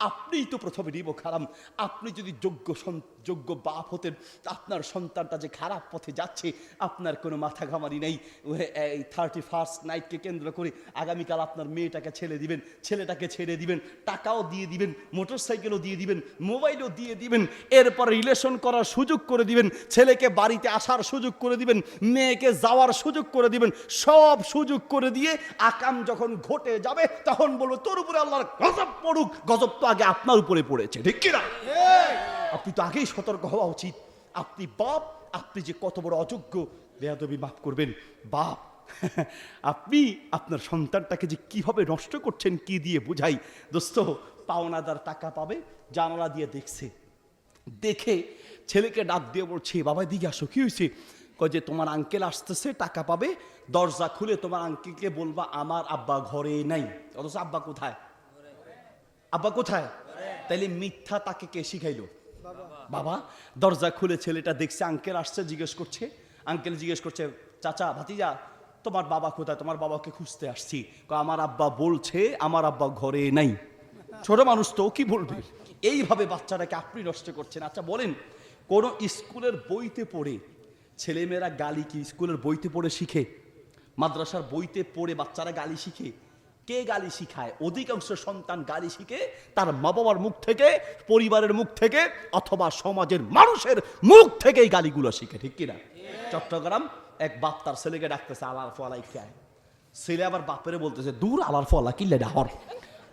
আপনিই তো প্রথমে নিব খারাম। আপনি যদি যোগ্য যোগ্য বাপ হতেন, আপনার সন্তানটা যে খারাপ পথে যাচ্ছে, আপনার কোনো মাথা ঘামারি নেই। এই থার্টি ফার্স্ট নাইটকে কেন্দ্র করে আগামীকাল আপনার মেয়েটাকে ছেড়ে দিবেন, ছেলেটাকে ছেড়ে দিবেন, টাকাও দিয়ে দিবেন মোটর সাইকেলও দিয়ে দিবেন, মোবাইলও দিয়ে দিবেন, এরপর রিলেশন করার সুযোগ করে দিবেন, ছেলেকে বাড়িতে আসার সুযোগ করে দিবেন, মেয়েকে যাওয়ার সুযোগ করে দিবেন, সব সুযোগ করে দিয়ে আকাম যখন ঘটে যাবে, তখন বলব, তোর উপরে আল্লাহর গজব পড়ুক, গজব তো আগে আপনার উপরে পড়েছে ঠিক কিনা? আপনি তো আগেই সতর্ক হওয়া উচিত। আপনি বাপ আপনি যে কত বড় অযোগ্য বেয়াদবি মাফ করবেন। বাপ আপনি আপনার সন্তানটাকে যে কীভাবে নষ্ট করছেন কি দিয়ে বুঝাই? দোস্ত পাওনাদার টাকা পাবে জানালা দিয়ে দেখছে। দেখে ছেলেকে ডাক দিয়ে বলছে বাবা দিকে আসো কি হয়েছে? কয় যে তোমার আঙ্কেল আসতেছে টাকা পাবে দরজা খুলে তোমার আঙ্কেলকে বলবা আমার আব্বা ঘরে নাই। অথচ আব্বা কোথায়? আব্বা কোথায়? তাইলে মিথ্যা তাকে কে শিখাইলো? বাবা, দরজা খুলে ছেলেটা দেখছে, আঙ্কেল আসছে, জিজ্ঞেস করছে। আঙ্কেল জিজ্ঞেস করছে, চাচা, ভাতিজা, তোমার বাবা কোথায়? তোমার বাবাকে খুঁজতে আসছি। আমার আব্বা বলছে, আমার আব্বা ঘরে নাই। ছোট মানুষ তো, কি বলবে? এইভাবে বাচ্চাটাকে আপনি নষ্ট করছেন। আচ্ছা বলেন, কোন স্কুলের বইতে পড়ে ছেলেমেয়েরা গালি কি স্কুলের বইতে পড়ে শিখে? মাদ্রাসার বইতে পড়ে বাচ্চারা গালি শিখে? কে গালি শিখায়? অধিকাংশ সন্তান গালি শিখে তার মা বাবার মুখ থেকে, পরিবারের মুখ থেকে অথবা সমাজের মানুষের মুখ থেকে এই গালিগুলো শিখে, ঠিক কিনা? চট্টগ্রাম এক বাপ তার ছেলেকে ডাকতেছে, আলার ফলাই খায় ছেলে আবার বাপেরে বলতেছে, দূর আলার ফলা কিল্লে ডাহর।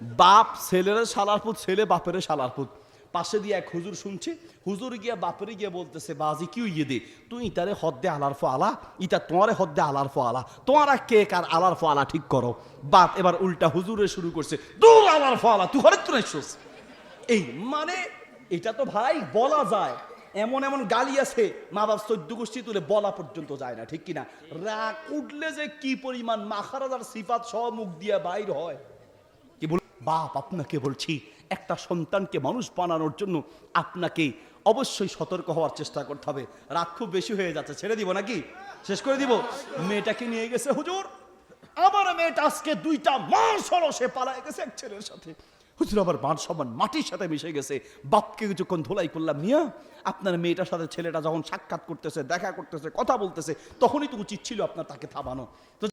বাপ ছেলের সালার পুত, ছেলে বাপের সালার পুত। পাশে দিয়ে এক হুজুর শুনছে, হুজুর গিয়া বাপরে গিয়ে বলতেছে, বাজি, কি ইয়ে দে? তুই ইতারে হদ্দে আলার ফো আলা ইতা তোমারে হদ্দে আলার ফো আলা তোমারা কে কার আলার ফো আলা ঠিক করো? বাপ এবার উল্টা হুজুরে শুরু করছে, দূর আলার ফো আলা তুই ঘরে তুই এই মানে এটা তো ভাই বলা যায়। এমন এমন গালি আছে মা বাপ চোদ্দ গোষ্ঠী তুলে বলা পর্যন্ত যায় না, ঠিক কিনা? রাগ উঠলে যে কি পরিমাণ মাখারাজার সিফাত সহ মুখ দিয়ে বাইর হয়। কি বল বাপ, আপনাকে বলছি একটা সন্তানকে মানুষ বানানোর জন্য আপনাকে অবশ্যই সতর্ক হওয়ার চেষ্টা করতে হবে। রাগ খুব বেশি হয়ে যাচ্ছে, ছেড়ে দিব নাকি? শেষ করে দিব। মেয়েটাকে নিয়ে গেছে হুজুর। আমার মেয়েটা আজকে দুইটা মাস হলো সে পালায় গেছে এক ছেলের সাথে। হুজুর, আবার মান সমান মাটির সাথে মিশে গেছে। বাপকে কিছুক্ষণ ধোলাই করলাম, মিয়া, আপনার মেয়েটার সাথে ছেলেটা যখন সাক্ষাৎ করতেছে, দেখা করতেছে, কথা বলতেছে, তখনই তো উচিত ছিল আপনার তাকে থামানো।